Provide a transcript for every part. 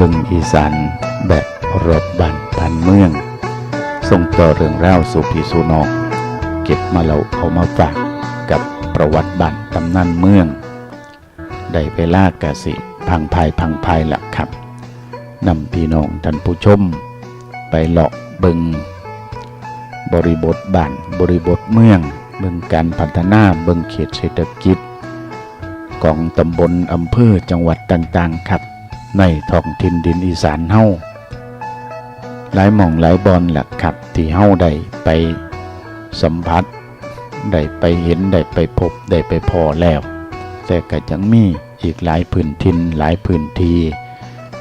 บึงอีสานแบบรอบบ้านพันเมือง ส่งต่อเรื่องราวสู่พี่สู่น้องเก็บมาเราเอามาฝากกับประวัติบ้านตำนานเมือง ได้เวลากะสิ พังภายพังภายละครับนำพี่น้องท่านผู้ชม ไปเลาะเบิงบริบทบ้านบริบทเมืองเบิงการพัฒนาเบิงเขตเศรษฐกิจ ของตำบลอำเภอจังหวัดต่างๆครับ ในท้องถิ่นดินอีสานเฮาหลายหม่องหลายบอนแหละครับที่เฮาได้ไปสัมผัสได้ไปเห็นได้ไปพบได้ไปพอแล้ว แต่ก็ยังมีอีกหลายพื้นทินหลายพื้นที่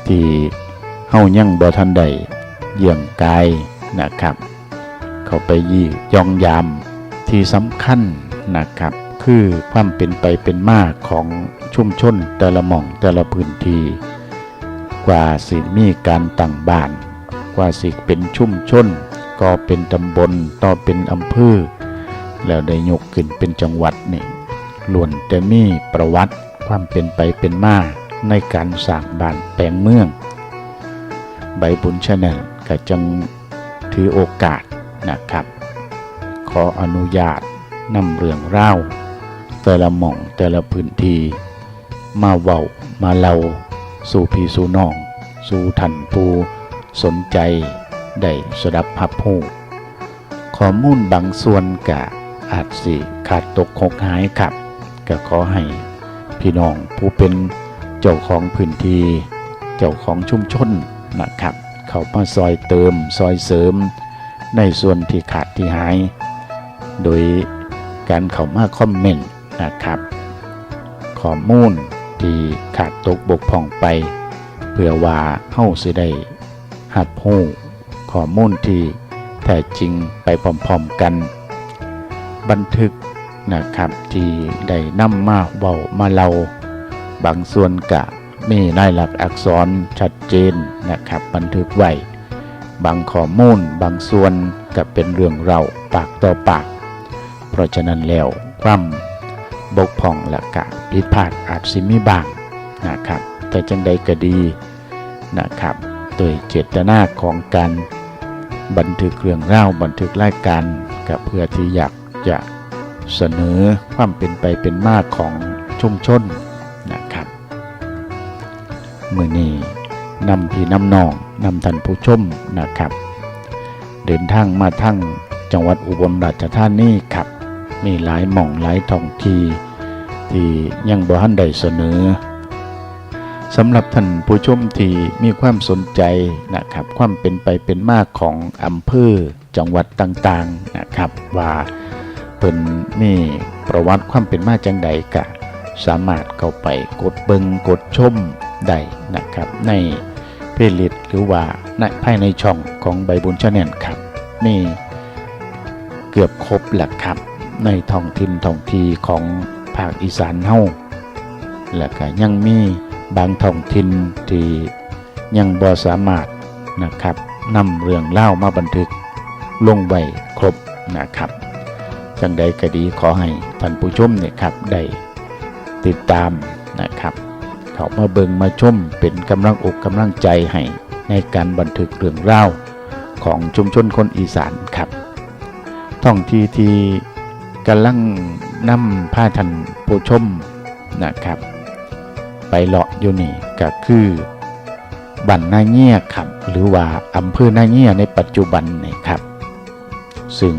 ที่เฮายังบ่ทันได้เยี่ยมกายนะครับ เขาไปยี่ยองยามที่สำคัญนะครับ คือความเป็นไปเป็นมาของชุมชนแต่ละหม่องแต่ละพื้นที่ กว่าสิมีการตั้งบ้าน กว่าสิเป็นชุ่มชน ก็เป็นตำบลต่อเป็นอำเภอแล้วได้ยกขึ้นเป็นจังหวัดนี่ล้วนแต่มีประวัติความเป็นไปเป็นมาในการสร้างบ้านแปลงเมือง ใบบุญชแนลก็จึงถือโอกาสนะครับ ขออนุญาตนำเรื่องเล่าวแต่ละหม่องแต่ละพื้นที่มาเว้ามาเล่า สู่พี่สู่น้อง สู่ท่านผู้สนใจ ได้สดับพับหูข้อมูลบางส่วนกะอาจสิขาดตกหกหายครับก็ขอให้พี่น้องผู้เป็นเจ้าของพื้นที่ เจ้าของชุมชนนะครับ เขามาซอยเติมซอยเสริม ในส่วนที่ขาดที่หาย โดยการเข้ามาคอมเมนต์นะครับข้อมูล ที่ขาดตกบกพร่องไป เพื่อว่าเฮาสิได้หัดหู้ข้อมูลที่แท้จริงไปพร้อมๆกัน บันทึกนะครับที่ได้นำมาเว้ามาเล่าบางส่วนกะมีลายหลักอักษรชัดเจนนะครับ บันทึกไว้บางข้อมูลบางส่วนกับเป็นเรื่องเราปากต่อปาก เพราะฉะนั้นแล้วความ บกพร่องและกะผิดพลาดอาจสิมีบางนะครับ แต่จังใดก็ดีนะครับ โดยเจตนาของการบันทึกเรื่องเล่าบันทึกรายการกับเพื่อที่อยากจะเสนอความเป็นไปเป็นมาของชุมชนนะครับมือนี้นำพี่นำน้องนำท่านผู้ชมนะครับ เดินทางมาทั้งจังหวัดอุบลราชธานีครับ มีหลายหม่องหลายท้องที่ที่ยังบ่ทันได้เสนอสำหรับท่านผู้ชมที่มีความสนใจนะครับ ความเป็นไปเป็นมากของอำเภอจังหวัดต่างๆนะครับ ว่าเป็นมีประวัติความเป็นมาจังใดกะ สามารถเข้าไปกดเบิงกดชมได้นะครับ ในเพลย์ลิสต์หรือว่าในภายในช่องของใบบุญชาแนลครับมีเกือบครบแหละครับ ในท้องถิ่นท้องทีของภาคอีสานเฮาและก็ยังมีบางท้องถิ่นที่ยังบ่สามารถนะครับนำเรื่องเล่ามาบันทึกลงไว้ครบนะครับจังใดก็ดีขอให้ท่านผู้ชมเนี่ยครับได้ติดตามนะครับเขามาเบิงมาชมเป็นกำลังอกกำลังใจให้ในการบันทึกเรื่องเล่าของชุมชนคนอีสานครับท่องที่ที่ กำลังนำผ้าทันผู้ชมนะครับ ไปเลาะอยู่นี่ก็คือบันนาเงียครับ หรือว่าอำเภอนาเงียในปัจจุบันนี่ครับ ซึ่ง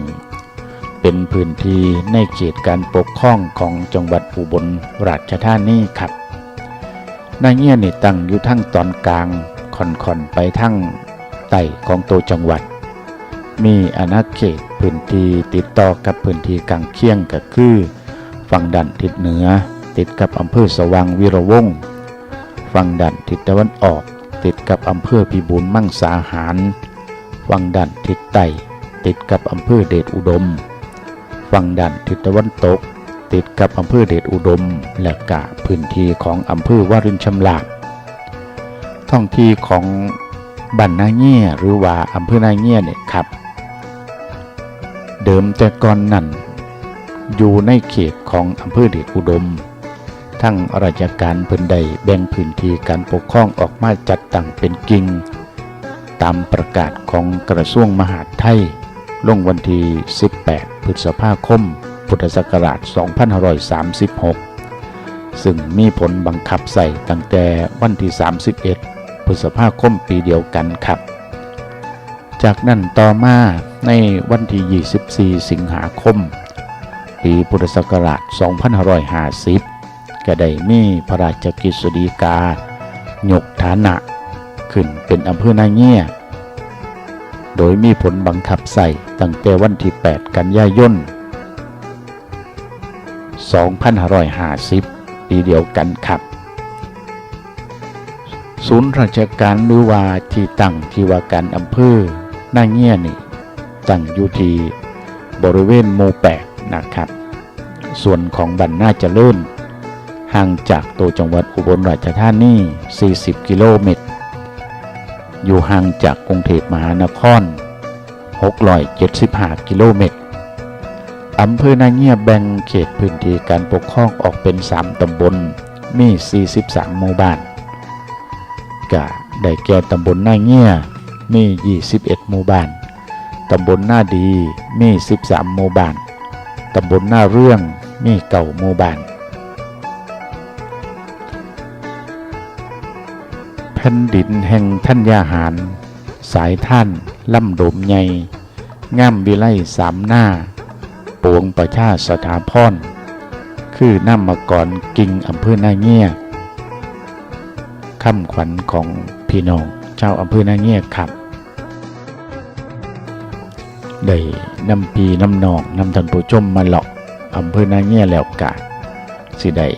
เป็นพื้นที่ในเขตการปกครองของจังหวัดอุบลราชธานีครับนาเงียนี่ตั้งอยู่ทั้งตอนกลางค่อนๆไปทั้งใต้ของตัวจังหวัด มีอาณาเขตพื้นที่ติดต่อกับพื้นที่กลางเคียงก็คือฝั่งด้านทิศเหนือ ติดกับอำเภอสว่างวีรวงศ์ฝั่งด้านทิศตะวันออก ติดกับอำเภอพิบูลมั่งสาหาร ฝั่งด้านทิศใต้ติดกับอำเภอเดชอุดม ฝั่งด้านทิศตะวันตก ติดกับอำเภอเดชอุดม และกะพื้นที่ของอำเภอวารินชำราบท้องที่ของบ้านนาเงี่ยหรือว่าอำเภอนาเงี่ยเนี่ยครับ ดิมแต่ก่อนนั้นอยู่ในเขตของอำเภอเดชอุดม ทั้งราชการพิ่นได้แบ่งพื้นที่การปกครองออกมาจัดตั้งเป็นกิ่งตามประกาศของกระทรวงมหาดไทย ลงวันที่ 18 พฤษภาคม พุทธศักราช 2536 ซึ่งมีผลบังคับใส่ตั้งแต่วันที่ 31 พฤษภาคมปีเดียวกันครับ จากนั้นต่อมาในวันที่ 24 สิงหาคม ปีพุทธศักราช 2550 ก็ได้มีพระราชกฤษฎีกา ยกฐานะ ขึ้นเป็นอำเภอนาเงี่ยโดยมีผลบังคับใส่ตั้งแต่วันที่ 8 กันยายน 2550 ปีเดียวกันครับ ศูนย์ราชการหรือว่าที่ตั้งที่ว่าการอำเภอ หน้าเงี้ยนี่ตั้งอยู่ที่บริเวณหมู่แปดนะครับ ส่วนของบันน่าจะเลิ่นห่างจากตัวจังหวัดอุบลราชธานี 40 กิโลเมตร อยู่ห่างจากกรุงเทพมหานคร 675 กิโลเมตร อำเภอนาเงียแบ่งเขตพื้นที่การปกครองออกเป็น 3 ตำบล มี 43 หมู่บ้านกะได้แก่ตำบลนาเงีย มี 21 หมู่บ้าน ตำบลหน้าดีมี 13 หมู่บ้าน ตำบลหน้าเรื่องมีเก่าหมู่บ้าน แผ่นดินแห่งท่านยาหาร สายท่านล่ำโดมใหญ่ง่ามวิไลสามหน้า ปวงประชาสถาพรคือน้ำมกรกิ่งอำเภอหน้าเงียคำขวัญของพี่น้องชาวอำเภอหน้าเงียครับ ได้นำปีนำนองนำท่านผู้ชมมาหลอกอำเภอนาเงียแล้วกะสิได้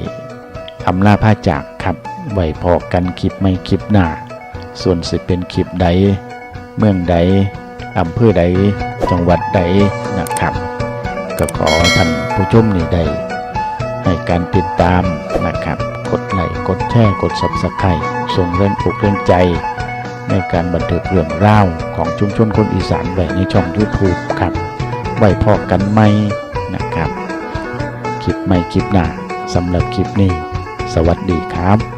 อำลาผ้าจากครับไหวพอกันคลิปไม่คลิปหน้า ส่วนสิเป็นคลิปใด เมืองใดอำเภอใดจังหวัดใดนะครับ ก็ขอท่านผู้ชมนี่ได้ให้การติดตามนะครับ กดไลค์กดแชร์กด subscribe ส่งแรงอกแรงใจ ในการบันทึกเรื่องราวของชุมชนคนอีสานไว้ในช่อง YouTube ครับไว้พอกันไหมนะครับ คลิปใหม่คลิปหน้าสำหรับคลิปนี้ สวัสดีครับ